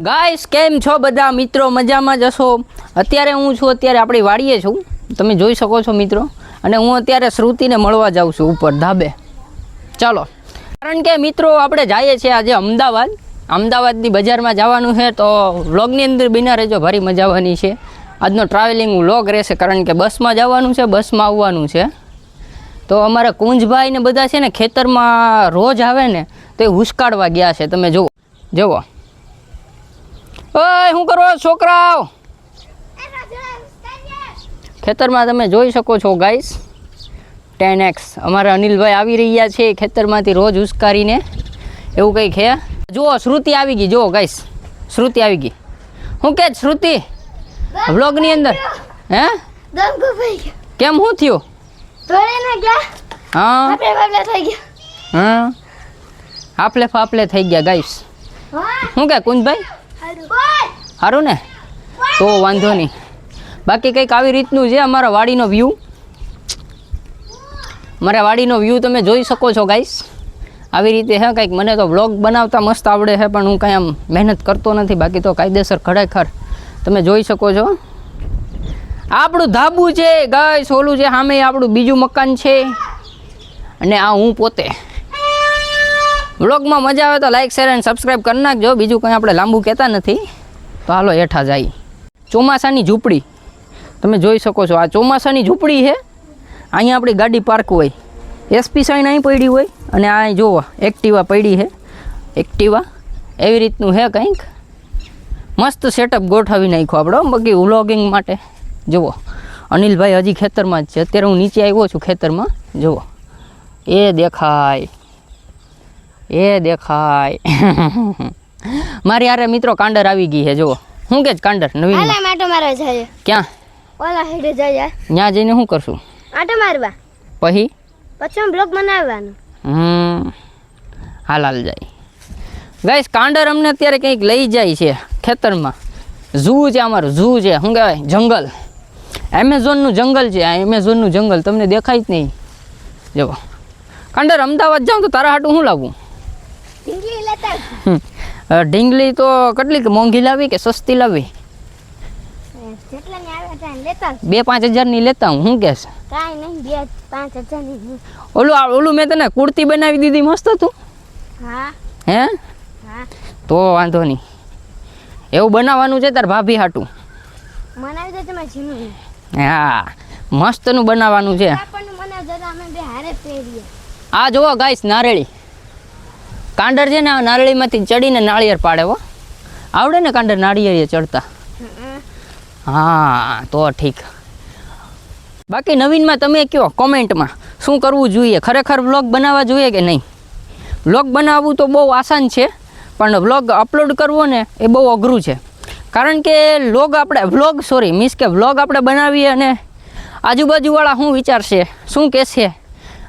Guys કેમ છો બધા? મિત્રો, મજામાં જશો અત્યારે હું છું, અત્યારે આપણી વાડીએ છું. તમે જોઈ શકો છો, મિત્રો. અને હું અત્યારે શ્રુતિને મળવા જાઉં છું ઉપર, ધાબે. ચાલો. કારણ કે, મિત્રો, આપણે જઈએ છીએ આજે અમદાવાદ. અમદાવાદની બજારમાં જવાનું છે, તો વ્લોગની અંદર બિના રહેજો, ભારી મજા આવવાની છે. આજનો ટ્રાવેલિંગ વ્લોગ રહેશે, કારણ કે બસમાં જવાનું છે, બસમાં આવવાનું છે. તો અમારા કુંજભાઈ ને બધા છે ને, ખેતરમાં રોજ આવે ને, તો એ હુસકાડવા ગયા છે. તમે જુઓ. જુઓ. ઓય શું કરો છોકરાઓ? ખેતરમાં તમે જોઈ શકો છો ગાઈસ ટેન એક્સ અમારા અનિલભાઈ આવી રહ્યા છે ખેતરમાંથી રોજ ઉસ્કારીને. એવું કંઈક હે? જુઓ શ્રુતિ આવી ગઈ. જુઓ ગાઈસ શ્રુતિ આવી ગઈ. શું કે શ્રુતિ? વ્લોગની અંદર. હે? કેમ શું થયું? હા. આપણે થઈ ગયા. હા. હાફલે ફાફલે થઈ ગયા ગાઈસ શું કે કુંજભાઈ? સારું ને? તો વાંધો નહીં. બાકી કંઈક આવી રીતનું છે અમારા વાડીનો વ્યૂ મારા વાડીનો વ્યૂ તમે જોઈ શકો છો ગાઈસ આવી રીતે હે, કંઈક મને તો વ્લોગ બનાવતા મસ્ત આવડે છે પણ હું કાંઈ આમ મહેનત કરતો નથી. બાકી તો કાયદેસર ખરેખર તમે જોઈ શકો છો. આપણું ધાબુ છે ગાય ઓલું છે સામે આપણું બીજું મકાન છે. અને આ હું પોતે. વ્લોગમાં મજા આવે તો લાઇક શેર અને સબસ્ક્રાઈબ કરી નાખજો. બીજું કંઈ આપણે લાંબુ કહેતા નથી. તો હાલો હેઠા જાય. ચોમાસાની ઝૂંપડી. તમે જોઈ શકો છો, આ ચોમાસાની ઝૂંપડી છે. અહીંયા આપણી ગાડી પાર્ક હોય. એસપી સાઈન અહીં પડી હોય અને આ જોવો એક્ટિવા પડી છે. એક્ટિવા એવી રીતનું છે કંઈક. મસ્ત સેટઅપ ગોઠવી નાખ્યો આપણો બાકી વ્લોગિંગ માટે. જુઓ. અનિલભાઈ હજી ખેતરમાં જ છે. અત્યારે હું નીચે આવ્યો છું ખેતરમાં. જુઓ. એ દેખાય. એ દેખાય. મારી યારે મિત્રો કાંડર આવી ગઈ છે જુઓ. શું કે કાંડર? નવી હાલા માટો મારવા જાય. ક્યાં? ઓલા હેડે જાય. ત્યાં જઈને શું કરશું? આટો મારવા. પછી? પછી બ્લોગ બનાવવાનો. હમ. હાલ હાલ જાય. ગાઈસ કાંડર અમને અત્યારે કંઈક લઈ જાય છે ખેતરમાં. ઝૂ છે અમારું ઝૂ છે. શું કહેવાય? જંગલ. એમેઝોનનું જંગલ છે. આ એમેઝોનનું જંગલ. તમને દેખાય જ નહીં. જુઓ. કાંડર અમદાવાદ જાઉં તો તારા હાટું શું લાવવું ઢીંગલી લેતા ઢીંગલી તો કેટલી મોંઘી લાવી કે સસ્તી લાવી? ને બે પાંચ હજારની લેતા હું શું કહેશ કાંઈ નહીં બે પાંચ હજારની ઓલું ઓલું મેં તને કુર્તી બનાવી દીધી મસ્ત હતું હા. હે? તો વાંધો નહીં. એવું બનાવવાનું છે તાર ભાભી હાટું. મનાવી દે તમે જીનું હા મસ્તનું બનાવવાનું છે. આ જુઓ ગાઈસ નારેળી. કાંડર છે ને નારેળીમાંથી ચડીને નાળિયેર પાડે હો. આવડે ને કાંડર નાળિયેરીએ ચડતા. હા, તો ઠીક. બાકી નવીનમાં તમે કહો કોમેન્ટમાં, શું કરવું જોઈએ? ખરેખર વ્લોગ બનાવવા જોઈએ કે નહીં? વ્લોગ બનાવવું તો બહુ આસાન છે, પણ વ્લોગ અપલોડ કરવો ને એ બહુ અઘરું છે. કારણ કે લોગ આપણે, વ્લોગ સોરી મીન્સ કે વ્લોગ આપણે બનાવીએ અને આજુબાજુવાળા શું વિચારશે, શું કહેશે?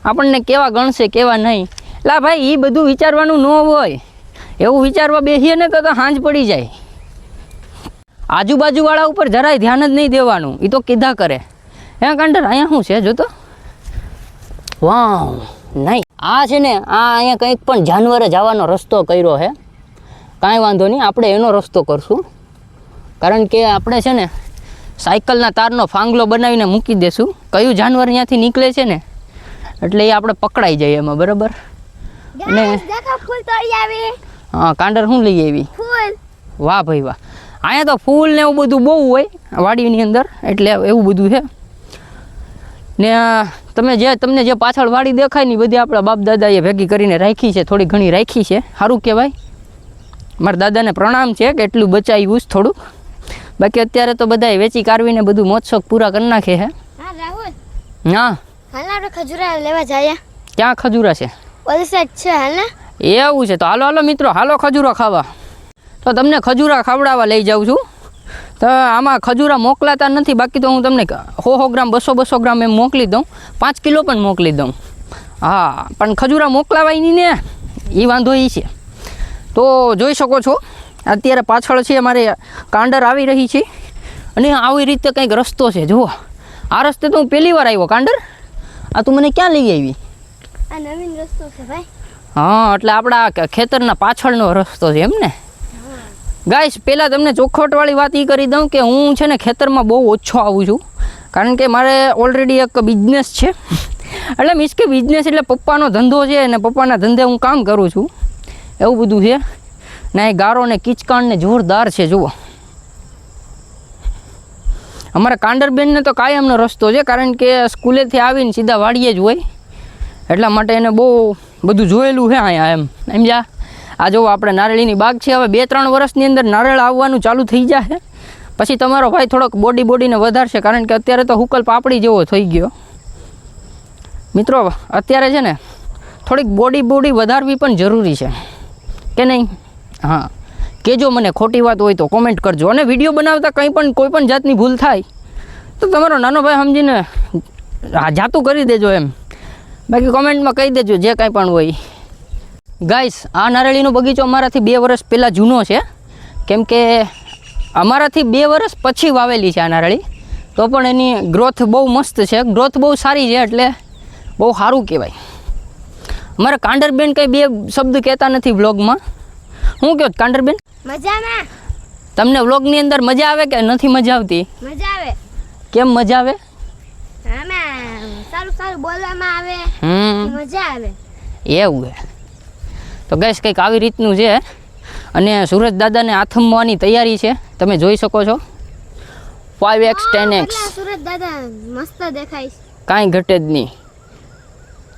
આપણને કેવા ગણશે, કેવા નહીં? લા ભાઈ એ બધું વિચારવાનું ન હોય. એવું વિચારવા બેસીએ ને તો હાંજ પડી જાય. આજુબાજુવાળા ઉપર જરાય ધ્યાન જ નહીં દેવાનું. એ તો કીધા કરે. હે કાંડર, અહીંયા શું છે? જોતો વાવ, નહીં. આ છે ને, આ અહીંયા કંઈક પણ જાનવરે જવાનો રસ્તો કર્યો છે કાંઈ વાંધો નહીં, આપણે એનો રસ્તો કરશું. કારણ કે આપણે છે ને, સાયકલના તારનો ફાંગલો બનાવીને મૂકી દેશું. કયું જાનવર ત્યાંથી નીકળે છે ને? એટલે એ આપણે પકડાઈ જઈએ એમાં, બરાબર? અને ફૂલ તોડી આવી. હા કાંડર શું લઈ આવી? ફૂલ. વાહ ભાઈ વાહ. અહીંયા તો ફૂલ ને એવું બધું બહુ હોય વાડીની અંદર એટલે એવું બધું છે. ને તમે જે તમને જે પાછળ વાડી દેખાય ને બધી આપણા બાપ દાદાએ ભેગી કરીને રાખી છે થોડી ઘણી રાખી છે. સારું કહેવાય. મારા દાદાને પ્રણામ છે કે એટલું બચાવ્યું છે થોડુંક બાકી અત્યારે તો બધાએ વેચી કાઢવીને બધું મોજશોખ પૂરા કરી નાખે છે. હા રાહુલ. હા. હાલ આપણે ખજૂરા લેવા જઈએ. ક્યાં ખજૂરા છે સાઈડ છે ને? એવું છે તો હાલો હાલો મિત્રો, હાલો ખજૂરો ખાવા. તો તમને ખજૂરા ખવડાવવા લઈ જાઉં છું. તો આમાં ખજૂરા મોકલાતા નથી, બાકી તો હું તમને સો સો ગ્રામ, બસો બસો ગ્રામ એમ મોકલી દઉં. પાંચ કિલો પણ મોકલી દઉં. હા, પણ ખજૂરા મોકલાવાય નહીં ને. એ વાંધો એ છે. તો જોઈ શકો છો, અત્યારે પાછળ છે અમારે કાંડર આવી રહી છે. અને આવી રીતે કંઈક રસ્તો છે. જુઓ, આ રસ્તે તો હું પહેલી વાર આવ્યો કાંડર. આ તું મને ક્યાં લઈ આવી? આ નવીન રસ્તો છે ભાઈ. હા એટલે આપણા ખેતરના પાછળનો રસ્તો છે એમ ને? ગાઈસ પહેલાં તમને ચોખવટવાળી વાત એ કરી દઉં કે હું છે ને ખેતરમાં બહુ ઓછો આવું છું. કારણ કે મારે ઓલરેડી એક બિઝનેસ છે. એટલે મીન્સ કે બિઝનેસ એટલે પપ્પાનો ધંધો છે અને પપ્પાના ધંધે હું કામ કરું છું. એવું બધું છે. ને એ ગારો ને કિચકાણ ને જોરદાર છે જુઓ. અમારા કાંડરબેનને તો કાયમનો રસ્તો છે કારણ કે સ્કૂલેથી આવીને સીધા વાડીએ જ હોય. એટલા માટે એને બહુ બધું જોયેલું છે અહીંયા એમ. સમજ્યા આ જો આપણે નારળીની બાગ છે, હવે બે ત્રણ વર્ષની અંદર નારળ આવવાનું ચાલુ થઈ જશે પછી તમારો ભાઈ થોડોક બોડી બોડીને વધારશે, કારણ કે અત્યારે તો હુકલ પાપડી જેવો થઈ ગયો. મિત્રો, અત્યારે છે ને, થોડીક બોડી બોડી વધારવી પણ જરૂરી છે. કે નહીં? હા. કેજો મને ખોટી વાત હોય તો કોમેન્ટ કરજો. અને વીડિયો બનાવતા કંઈ પણ, કોઈ પણ જાતની ભૂલ થાય, તો તમારો નાનો ભાઈ સમજીને જાતું કરી દેજો એમ. બાકી કોમેન્ટમાં કહી દેજો જે કાંઈ પણ હોય. ગાઈસ આ નારળીનો બગીચો અમારાથી બે વર્ષ પહેલાં જૂનો છે. કેમ કે અમારાથી બે વર્ષ પછી વાવેલી છે આ નારળી. તો પણ એની ગ્રોથ બહુ મસ્ત છે. ગ્રોથ બહુ સારી છે એટલે બહુ સારું કહેવાય. અમારા કાંડરબેન કંઈ બે શબ્દ કહેતા નથી વ્લોગમાં હું કહો કાંડરબેન? મજામાં. તમને વ્લોગની અંદર મજા આવે કે નથી મજા આવતી? મજા આવે. કેમ મજા આવે? સારું સારું બોલવામાં આવે. હમ. મજા આવે. એવું હે. તો ગેસ કંઈક આવી રીતનું છે. અને સુરજ દાદાને આથમવાની તૈયારી છે. તમે જોઈ શકો છો. Five X ten X Suraj દાદા મસ્ત દેખાય છે. કાંઈ ઘટે જ નહીં.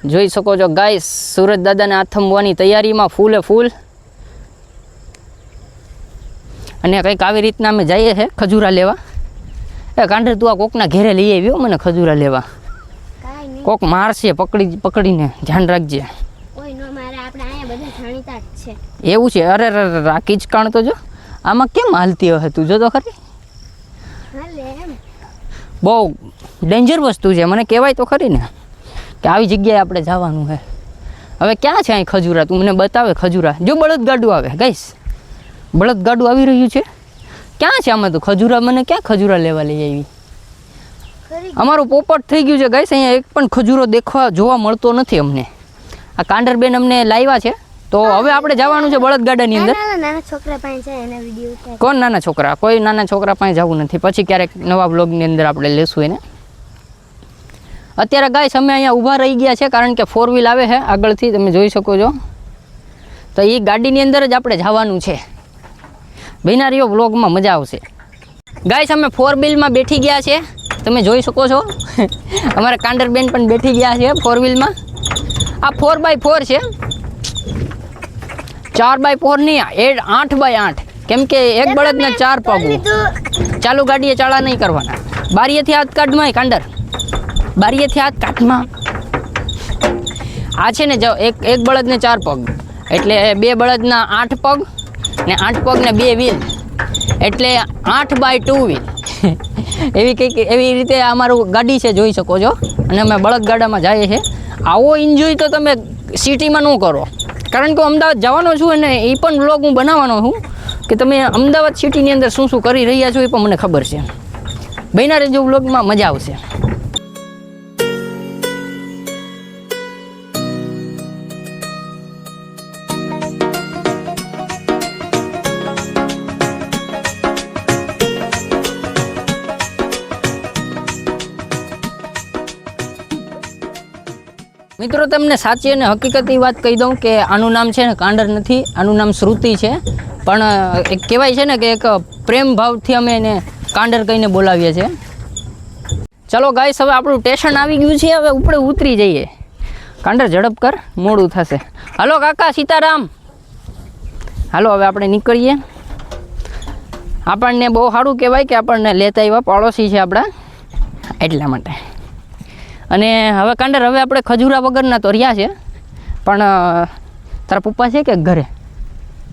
જોઈ શકો છો ગાઈસ સુરજ દાદાને આથમવાની તૈયારીમાં ફૂલે ફૂલ. અને કંઈક આવી રીતના અમે જઈએ છે ખજૂરા લેવા. એ કાંડર તું આ કોકના ઘેરે લઈ આવ્યો મને ખજૂરા લેવા. કોક મારશે પકડી પકડીને. ધ્યાન રાખજે. જ એવું છે? અરે અરે રાખી આ કિચકાણ તો જો આમાં કેમ હાલતી હશે તું જો તો ખરી. બહુ ડેન્જર વસ્તુ છે. મને કહેવાય તો ખરી ને કે આવી જગ્યાએ આપણે જવાનું છે. હવે ક્યાં છે અહીં ખજૂરા? તું મને બતાવે ખજૂરા. જો બળદગાડું આવે ગઈશ બળદગાડું આવી રહ્યું છે. ક્યાં છે આમાં તો? ખજૂરા મને ક્યાં ખજૂરા લેવા લઈ આવી? અમારું પોપટ થઈ ગયું છે ગાઈસ અહીંયા એક પણ ખજૂરો દેખવા જોવા મળતો નથી અમને. આ કાંડરબેન અમને લાવ્યા છે. તો હવે આપણે જવાનું છે બળદગાડાની અંદર. નાના છોકરા પાસે છે એના વીડિયો કોણ નાના છોકરા? કોઈ નાના છોકરા પાસે જવું નથી. પછી ક્યારેક નવા બ્લોગની અંદર આપણે લેશું એને. અત્યારે ગાઈસ અમે અહીંયા ઊભા રહી ગયા છે કારણ કે ફોર વ્હીલ આવે છે આગળથી તમે જોઈ શકો છો. તો એ ગાડીની અંદર જ આપણે જવાનું છે. બિનારીઓ બ્લોગમાં મજા આવશે. ગાઈસ અમે ફોર વ્હીલમાં બેઠી ગયા છે. તમે જોઈ શકો છો. અમારા કાંડરબેન પણ બેઠી ગયા છે ફોર વ્હીલમાં આ ફોર બાય ફોર છે. ચાર બાય ફોર નહીં એ આઠ બાય આઠ. કેમ કે એક બળદને ચાર પગું. ચાલુ ગાડીએ ચાળા નહીં કરવાના. બારીએથી હાથ કાઢમાં કાંડર. બારીએથી હાથ કાઢમાં. આ છે ને જો એક એક બળદને ચાર પગ. એટલે બે બળદના આઠ પગ ને આઠ પગ ને બે વ્હીલ એટલે આઠ બાય ટુ વ્હીલ એવી કંઈક એવી રીતે અમારું ગાડી છે, જોઈ શકો છો. અને અમે બળદગાડામાં જઈએ છીએ. આવો એન્જોય તો તમે સિટીમાં ન કરો. કારણ કે અમદાવાદ જવાનો છું અને એ પણ બ્લોગ હું બનાવવાનો છું. કે તમે અમદાવાદ સિટીની અંદર શું શું કરી રહ્યા છો એ પણ મને ખબર છે. બહેના રેજો બ્લોગમાં મજા આવશે. મિત્રો, તમને સાચી અને હકીકતી વાત કહી દઉં કે આનું નામ છે ને કાંડર નથી, આનું નામ શ્રુતિ છે. પણ એક કહેવાય છે ને કે એક પ્રેમ ભાવથી અમે એને કાંડર કહીને બોલાવીએ છીએ. ચલો ગાઈસ, હવે આપણું સ્ટેશન આવી ગયું છે, હવે ઉપડે ઉતરી જઈએ. કાંડર, ઝડપ કર, મોડું થશે. હલો કાકા, સીતારામ. હાલો, હવે આપણે નીકળીએ. આપણને બહુ સારું કહેવાય કે આપણને લેતા આવ્યા, પાડોશી છે આપણા, એટલા માટે. અને હવે કાંડર હવે આપણે ખજૂરા વગરના તો રહ્યા છે પણ તારા પપ્પા છે કે ઘરે?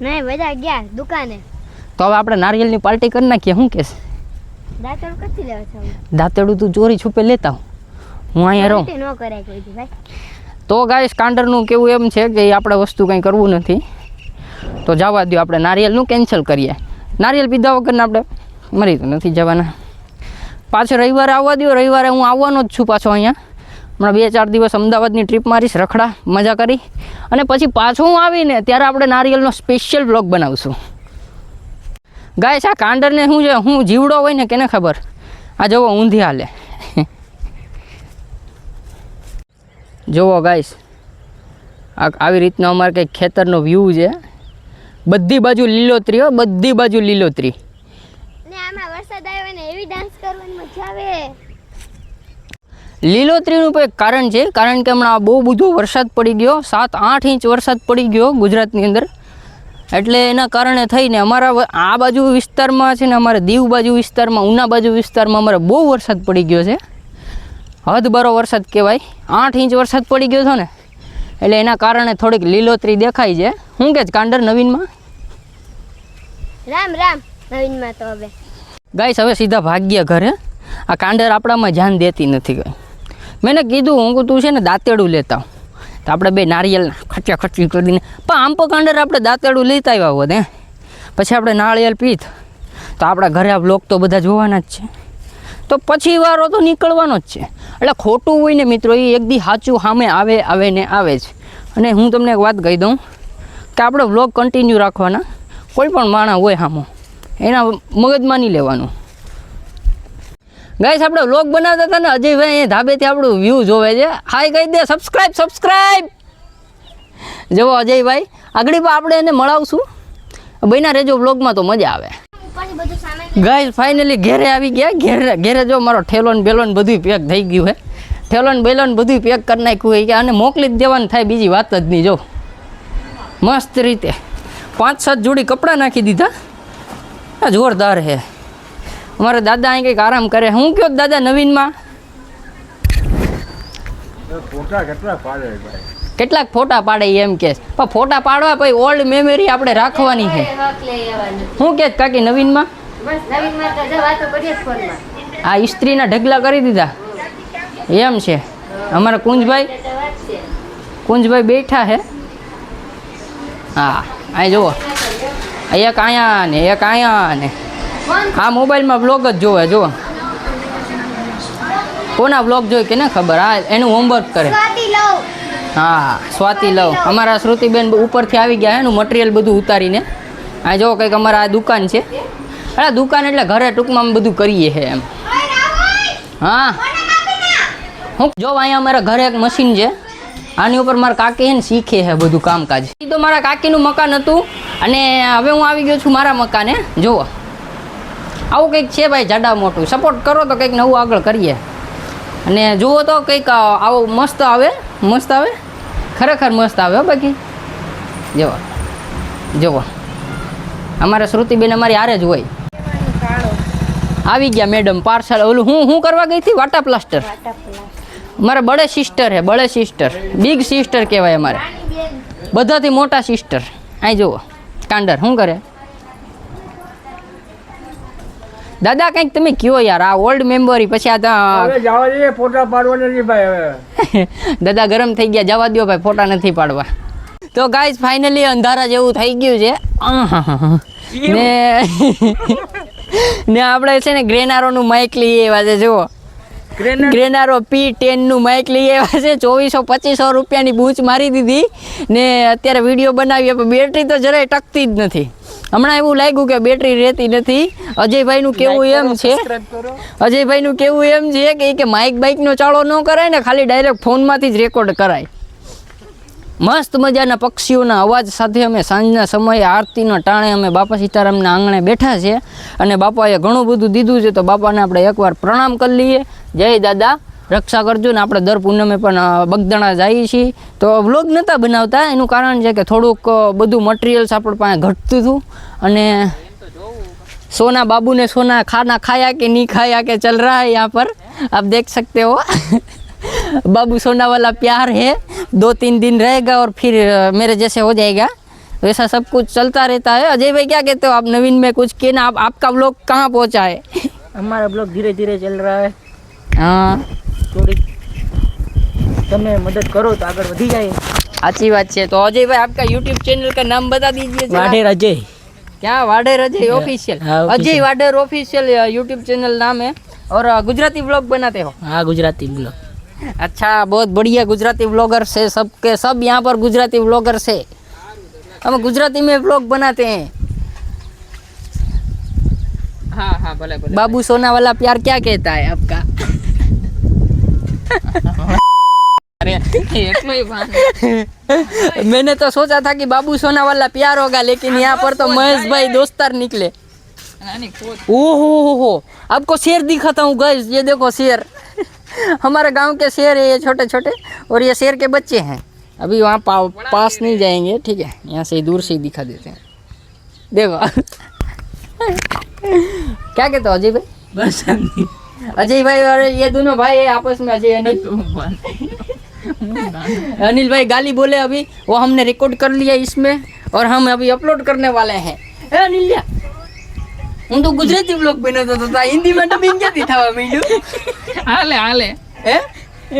નહીં બધા ગયા દુકાને. તો હવે આપણે નારિયેલની પાર્ટી કરી નાખીએ શું કહેશ? દાતેડું કથી લેવા છે દાંતેડું તું ચોરી છુપે લેતા. હું અહીંયા રહું. ન કરાય કોઈ ભાઈ. તો ગાઈશ કાંડરનું કેવું એમ છે કે આપણે વસ્તુ કંઈ કરવું નથી. તો જવા દો આપણે નારિયેલનું કેન્સલ કરીએ. નારિયેલ પીધા વગરના આપણે મરી તો નથી જવાના. પાછો રવિવારે આવવા દો રવિવારે હું આવવાનો જ છું પાછો અહીંયા. હમણાં બે ચાર દિવસ અમદાવાદની ટ્રીપ મારીશ, રખડા, મજા કરી. અને પછી પાછું આવીને ત્યારે આપણે નારિયેલનો સ્પેશિયલ બ્લોગ બનાવશું. ગાય આ કાંડરને શું છે હું જીવડો હોય ને કેને ખબર? આ જુઓ, ઊંધી હાલે. જુઓ ગાઈશ આવી રીતનો અમારે કંઈક ખેતરનો વ્યૂ છે. બધી બાજુ લીલોતરી હો, બધી બાજુ લીલોતરી. ને આમાં વરસાદ આવ્યો ને એવી ડાન્સ કરવાની મજા આવે. લીલોતરીનું પણ એક કારણ છે કારણ કે હમણાં બહુ બધો વરસાદ પડી ગયો સાત આઠ ઇંચ વરસાદ પડી ગયો ગુજરાતની અંદર. એટલે એના કારણે થઈને અમારા આ બાજુ વિસ્તારમાં છે ને અમારે દીવ બાજુ વિસ્તારમાં ઉના બાજુ વિસ્તારમાં અમારે બહુ વરસાદ પડી ગયો છે. હદબરો વરસાદ કહેવાય. આઠ ઇંચ વરસાદ પડી ગયો છે ને એટલે એના કારણે થોડીક લીલોતરી દેખાય છે. શું કે કાંડર નવીનમાં? રામ રામ નવીનમાં તો હવે. ગાઈસ હવે સીધા ભાગ્ય ઘરે. આ કાંડર આપણામાં ધ્યાન દેતી નથી ગઈ મેં કીધું, હું તું છે ને દાંતેડું લેતા તો આપણે બે નારિયેલ ખચ્યા ખચી કરીને પણ આમ પકાંડર કાંડર આપણે દાંતેડું લેતા આવ્યા હોત, હે? પછી આપણે નાળિયેર પીત. તો આપણા ઘરે આ બ્લોક તો બધા જોવાના જ છે. તો પછી વારો તો નીકળવાનો જ છે. એટલે ખોટું હોય ને મિત્રો, એ એક દી સાચું સામે આવે આવે ને આવે જ. અને હું તમને એક વાત કહી દઉં, કે આપણે વ્લોગ કન્ટિન્યુ રાખવાના. કોઈ પણ માણસ હોય સામો એના મગજમાં નહીં લેવાનું. ગાઈસ આપણે વ્લોગ બનાવતા હતા ને અજયભાઈ એ ધાબેથી આપણું વ્યૂ જોવે છે. હાય કહી દે સબસ્ક્રાઈબ સબસ્ક્રાઈબ જુઓ અજયભાઈ આગળ પણ આપણે એને મળાવશું. બન્યા રેજો વ્લોગમાં તો મજા આવે. ગાઈસ ફાઇનલી ઘેરે આવી ગયા. ઘેરે ઘેરે જો મારો ઠેલો ને બેલો ને બધું પેક થઈ ગયું હે. ઠેલો ને બેલો ને બધું પેક કરી નાખ્યું હોય કે અને મોકલી જ દેવાનું થાય બીજી વાત જ નહીં જો. મસ્ત રીતે. પાંચ સાત જોડી કપડાં નાખી દીધા. જોરદાર છે અમારા દાદા અહીં કંઈક આરામ કરે. હું કયો દાદા નવીનમાં? કેટલાક ફોટા પાડે એમ કે પણ ફોટા પાડવા પછી ઓલ્ડ મેમરી આપણે રાખવાની છે. હું કે કાકી નવીનમાં? આ ઇસ્ત્રીના ઢગલા કરી દીધા. એમ છે. અમારા કુંજભાઈ? કુંજભાઈ બેઠા છે હા અહીં જુઓ. એક અહીંયા ને એક અહીંયા ને. આ મોબાઈલમાં બ્લોગ જ જોવે જુઓ. કોના બ્લોગ જોઈ કે ને ખબર? હા એનું હોમવર્ક કરે. હા સ્વાતિ લવ. અમારા શ્રુતિબેન ઉપરથી આવી ગયા એનું મટીરિયલ બધું ઉતારીને. આ જો કંઈક અમારા આ દુકાન છે. અરે દુકાન એટલે ઘરે ટૂંકમાં બધું કરીએ છે એમ. હા. હું જો અહીંયા અમારા ઘરે એક મશીન છે. આની ઉપર મારા કાકી છે ને શીખે છે બધું કામકાજ. એ તો મારા કાકીનું મકાન હતું. અને હવે હું આવી ગયો છું મારા મકાને. જુઓ. આવું કંઈક છે ભાઈ જાડા મોટું. સપોર્ટ કરો તો કંઈક નવું આગળ કરીએ. અને જુઓ તો કંઈક આવો મસ્ત આવે મસ્ત આવે. ખરેખર મસ્ત આવે બાકી. જુઓ જુઓ. અમારે શ્રુતિબેન અમારી હારે જ હોય. આવી ગયા મેડમ પાર્સલ. ઓલું હું હું કરવા ગઈ હતી? વાટા પ્લાસ્ટર. મારે બળે સિસ્ટર હે, બળે સિસ્ટર. બિગ સિસ્ટર કહેવાય અમારે. બધાથી મોટા સિસ્ટર અહીં જુઓ. કાંડર, શું કરે? દાદા કંઈક તમે કયો યાર આ ઓલ્ડ મેમ્બરી પછી આ જવા દે ફોટા પાડવા નથી ભાઈ હવે. દાદા ગરમ થઈ ગયા જવા દો ભાઈ ફોટા નથી પાડવા. તો ગાઈઝ ફાઇનલી અંધારા જેવું થઈ ગયું છે. ને ને આપણે છે ને ગ્રેનારોનું માઇક લઈ એવા છે જુઓ. ગ્રેનારો? પી ટેનનું માઇક લઈ આવ્યા છે. ચોવીસો પચીસો રૂપિયાની બૂચ મારી દીધી. ને અત્યારે વીડિયો બનાવીએ પણ બેટરી તો જરાય ટકતી જ નથી. હમણાં એવું લાગ્યું કે બેટરી રહેતી નથી. અજયભાઈનું કેવું એમ છે. અજયભાઈનું કેવું એમ છે કે માઇક બાઇકનો ચાળો ન કરાય ને ખાલી ડાયરેક્ટ ફોનમાંથી જ રેકોર્ડ કરાય. મસ્ત મજાના પક્ષીઓના અવાજ સાથે અમે સાંજના સમયે આરતીના ટાણે અમે બાપા સીતારામના આંગણે બેઠા છીએ અને બાપાએ ઘણું બધું દીધું છે તો બાપાને આપણે એકવાર પ્રણામ કરી લઈએ. જય દાદા. રક્ષા કરજો ને આપણે દર પૂનમે પણ બગદાણા જઈએ છીએ. તો વ્લોગ નહોતા બનાવતા, એનું કારણ છે કે થોડુંક બધું મટીરિયલ્સ આપણે પાસે ઘટતું હતું અને સોના બાબુને સોના ખાના ખાયા કે નહીં ખાયા કે ચલ રહા યહાં પર, આપ દેખ સકતે હો. बाबू सोना वाला प्यार है दो तीन दिन रहेगा और फिर अ, मेरे जैसे हो जाएगा वैसा सब कुछ चलता रहता है अजय भाई क्या कहते हो आप नवीन में कुछ के ना आप आपका व्लॉग कहाँ पहुँचा है हमारा ब्लॉग धीरे धीरे चल रहा है हाँ થોડી તમે મદદ કરો તો આગળ વધી જાય अच्छी बात है तो अजय भाई आपका यूट्यूब चैनल का नाम बता दीजिए जरा। વાઢેર अजय क्या वाडेर अजय ऑफिशियल हाँ, Ajay official। Wader official YouTube channel नाम है और अ, गुजराती व्लॉग बनाते हो हाँ गुजराती ब्लॉग अच्छा बहुत बढ़िया गुजराती ब्लॉगर से सबके सब, सब यहाँ पर गुजराती ब्लॉगर से। हम गुजराती में ब्लॉग बनाते हैं। हाँ हाँ बाबू सोना वाला प्यार क्या कहता है आपका? मैंने तो सोचा था कि बाबू सोना वाला प्यार होगा लेकिन यहाँ पर तो महेश भाई दोस्तार निकले। ओहो हो हो आपको शेर दिखाता हूँ गैस ये देखो शेर। हमारे गाँव के शेर है ये छोटे छोटे और ये शेर के बच्चे हैं। अभी वहाँ पा, पास नहीं जाएँगे ठीक है? यहाँ से दूर से ही दिखा देते हैं। देखो। क्या कहते हो अजय भाई? बस अजय भाई और ये दोनों भाई है आपस में अजय अनिल। अनिल भाई गाली बोले अभी वो हमने रिकॉर्ड कर लिया इसमें और हम अभी अपलोड करने वाले हैं। अनिल હું તો ગુજરાતી બ્લોગ બનાવતો હતો. તો હિન્દી હિન્દીમાં ડબિંગ ક્યાંથી થવા માંડ્યું? હાલે હાલે. હે?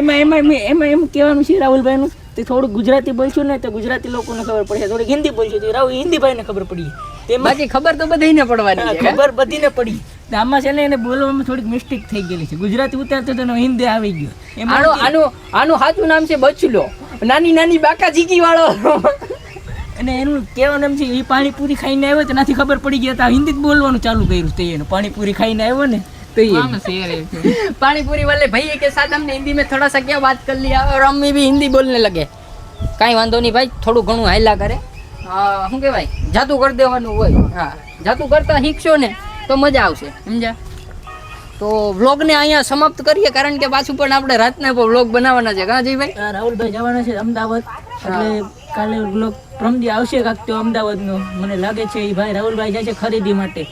એમાં એમાં એમાં એમ કહેવાનું છે રાહુલભાઈનું તે થોડું ગુજરાતી બોલશું ને તો ગુજરાતી લોકોને ખબર પડે. થોડી હિન્દી બોલશું તો રાહુલ હિન્દીભાઈને ખબર પડી. તેમાં બાકી ખબર તો બધાને પડવાની ખબર છે ખબર બધીને પડી. તો આમાં છે ને એને બોલવામાં થોડીક મિસ્ટેક થઈ ગયેલી છે. ગુજરાતી ઉતારતો તો હિન્દી આવી ગયો. એમાં આનું આનું આનું સાચું નામ છે બચલો. નાની નાની બાકા જીગી વાળો અને એનું કહેવાનું એમ છે એ પાણીપુરી ખાઈને આવ્યો તો નાથી ખબર પડી ગઈ તો આ હિન્દી જ બોલવાનું ચાલુ કર્યું તે એનું પાણીપુરી ખાઈને આવ્યો ને તો એ हम शेर है पानीपुरी वाले भैया के साथ हमने हिंदी में थोड़ा सा क्या बात कर लिया और अम्मी भी हिंदी बोलने लगे કાંઈ વાંધો નહીં ભાઈ થોડું ઘણું હાયલા કરે હા શું કહેવાય જાતું કરી દેવાનું હોય હા જાતું કરતા શીખશો ને તો મજા આવશે સમજ્યા તો વ્લોગને અહીંયા સમાપ્ત કરીએ કારણ કે પાછું પણ આપણે રાતના વ્લોગ બનાવવાના છે કાં ભાઈ આ રાહુલભાઈ જવાના છે અમદાવાદ એટલે કાલે બ્લોગ પ્રમદી આવશે કાંક તો અમદાવાદનો. મને લાગે છે એ ભાઈ રાહુલભાઈ જાય છે ખરીદી માટે.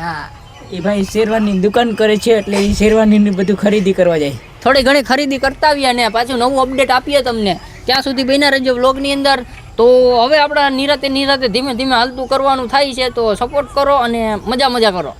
હા. એ ભાઈ શેરવાની દુકાન કરે છે એટલે એ શેરવાની બધું ખરીદી કરવા જાય. થોડી ઘણી ખરીદી કરતા આવીએ અને પાછું નવું અપડેટ આપીએ તમને. ત્યાં સુધી બેના રહેજો બ્લોગની અંદર. તો હવે આપણા નિરાતે નિરાતે ધીમે ધીમે હાલતું કરવાનું થાય છે તો સપોર્ટ કરો અને મજા મજા કરો.